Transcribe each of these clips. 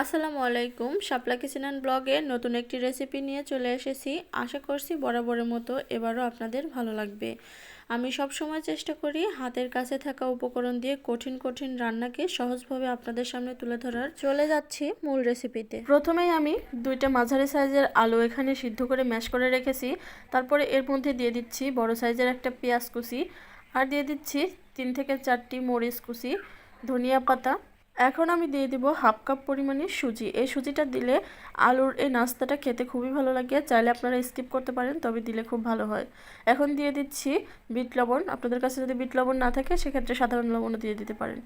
আসসালামু আলাইকুম। শাপলা kitchen and ব্লগে নতুন একটি রেসিপি নিয়ে চলে এসেছি। আশা করছি বরাবরের মতো এবারও আপনাদের ভালো লাগবে। আমি সব সময় চেষ্টা করি হাতের কাছে থাকা উপকরণ দিয়ে কঠিন কঠিন রান্নাকে সহজভাবে আপনাদের সামনে তুলে ধরার। চলে যাচ্ছি মূল রেসিপিতে প্রথমেই আমি দুইটা মাঝারি সাইজের আলু এখানে সিদ্ধ করে ম্যাশ করে রেখেছি। তারপরে এর মধ্যে দিয়ে দিচ্ছি বড় সাইজের একটা পেঁয়াজ কুচি। আর দিয়ে দিচ্ছি তিন থেকে চারটি মরিচ কুচি, ধনিয়া পাতা এখন আমি দিয়ে দিব হাফ কাপ পরিমাণে সুজি। এই সুজিটা দিলে আলুর এই নাস্তাটা খেতে খুবই ভালো লাগে। চাইলে আপনারা স্কিপ করতে পারেন, তবে দিলে খুব ভালো হয়। এখন দিয়ে দিচ্ছি বিট লবণ। আপনাদের কাছে যদি বিট লবণ না থাকে, সেক্ষেত্রে সাধারণ লবণও দিয়ে দিতে পারেন।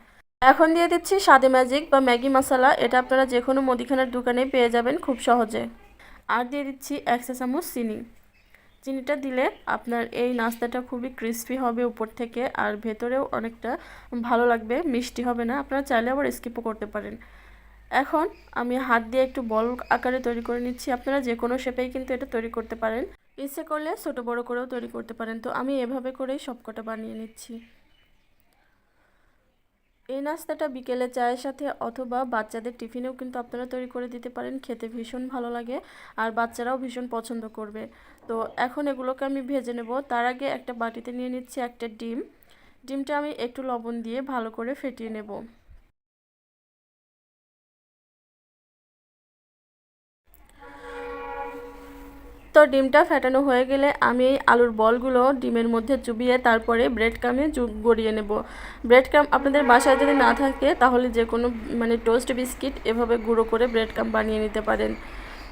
এখন দিয়ে দিচ্ছি স্বাদে ম্যাজিক বা ম্যাগি মশলা। এটা আপনারা যে কোনো মুদিখানার দোকানে পেয়ে যাবেন খুব সহজে। আর দিয়ে দিচ্ছি এক চা চামচ চিনি। চিনিটা দিলে আপনার এই নাস্তাটা খুবই ক্রিস্পি হবে উপর থেকে আর ভেতরেও অনেকটা ভালো লাগবে, মিষ্টি হবে না। আপনারা চাইলে আবার স্কিপও করতে পারেন। এখন আমি হাত দিয়ে একটু বল আকারে তৈরি করে নিচ্ছি। আপনারা যে কোনো শেপেই কিন্তু এটা তৈরি করতে পারেন। ইচ্ছে করলে ছোটো বড়ো করেও তৈরি করতে পারেন। তো আমি এভাবে করেই সবকটা বানিয়ে নিচ্ছি। এই নাস্তাটা বিকেলে চায়ের সাথে অথবা বাচ্চাদের টিফিনেও কিন্তু আপনারা তৈরি করে দিতে পারেন। খেতে ভীষণ ভালো লাগে আর বাচ্চারাও ভীষণ পছন্দ করবে। তো এখন এগুলোকে আমি ভেজে নেব। তার আগে একটা বাটিতে নিয়ে নিচ্ছি একটা ডিম। ডিমটা আমি একটু লবণ দিয়ে ভালো করে ফেটিয়ে নেব। তো ডিমটা ফেটানো হয়ে গেলে আমি এই আলুর বলগুলো ডিমের মধ্যে চুবিয়ে তারপরে ব্রেড কামে গড়িয়ে নেব। ব্রেড কাম আপনাদের বাসায় যদি না থাকে, তাহলে যে কোনো মানে টোস্ট বিস্কিট এভাবে গুঁড়ো করে ব্রেড কাম বানিয়ে নিতে পারেন।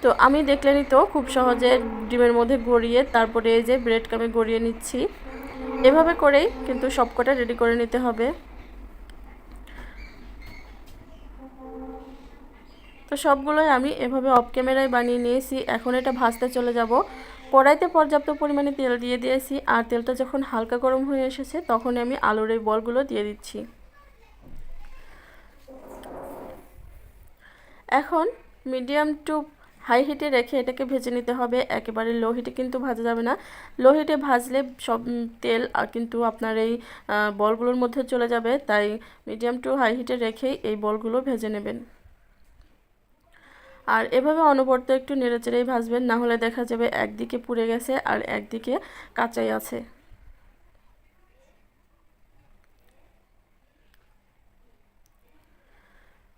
তো আমি দেখলেনই তো খুব সহজে ডিমের মধ্যে গড়িয়ে তারপরে এই যে ব্রেড কামে গড়িয়ে নিচ্ছি। এভাবে করেই কিন্তু সবকটা রেডি করে নিতে হবে। তো সবগুলোই আমি এভাবে অফ ক্যামেরায় বানিয়ে নিয়েছি। এখন এটা ভাজতে চলে যাব। কড়াইতে পর্যাপ্ত পরিমাণে তেল দিয়ে দিয়েছি। আর তেলটা যখন হালকা গরম হয়ে এসেছে তখন আমি আলুর এই বলগুলো দিয়ে দিচ্ছি। এখন মিডিয়াম টু হাই হিটে রেখে এটাকে ভেজে নিতে হবে। একেবারে লো হিটে কিন্তু ভাজা যাবে না। লো হিটে ভাজলে সব তেল কিন্তু আপনার এই বলগুলোর মধ্যে চলে যাবে। তাই মিডিয়াম টু হাই হিটে রেখেই এই বলগুলো ভেজে নেবেন। আর এভাবে অনবরত একটু নেড়েচেড়েই ভাজবেন, না হলে দেখা যাবে একদিকে পুড়ে গেছে আর একদিকে কাঁচাই আছে।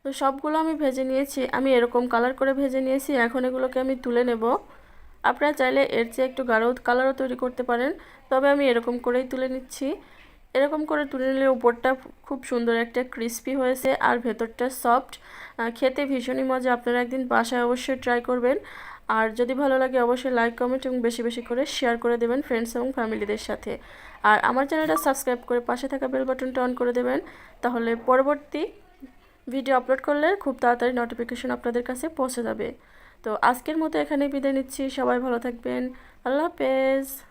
তো সবগুলো আমি ভেজে নিয়েছি, আমি এরকম কালার করে ভেজে নিয়েছি, এখন এগুলোকে আমি তুলে নেব। আপনারা চাইলে এর চেয়ে একটু গাঢ় কালারও তৈরি করতে পারেন, তবে আমি এরকম করেই তুলে নিচ্ছি। এরকম করে তুলে নিলে উপরটা খুব সুন্দর একটা ক্রিস্পি হয়েছে আর ভেতরটা সফট খেতে ভীষণই মজা। আপনারা একদিন বাসায় অবশ্যই ট্রাই করবেন। আর যদি ভালো লাগে অবশ্যই লাইক কমেন্ট এবং বেশি বেশি করে শেয়ার করে দেবেন ফ্রেন্ডস এবং ফ্যামিলিদের সাথে। আর আমার চ্যানেলটা সাবস্ক্রাইব করে পাশে থাকা বেল বাটনটা অন করে দেবেন। তাহলে পরবর্তী ভিডিও আপলোড করলে খুব তাড়াতাড়ি নোটিফিকেশন আপনাদের কাছে পৌঁছে যাবে। তো আজকের মতো এখানে বিদায় নিচ্ছি। সবাই ভালো থাকবেন। আল্লাহ হাফেজ।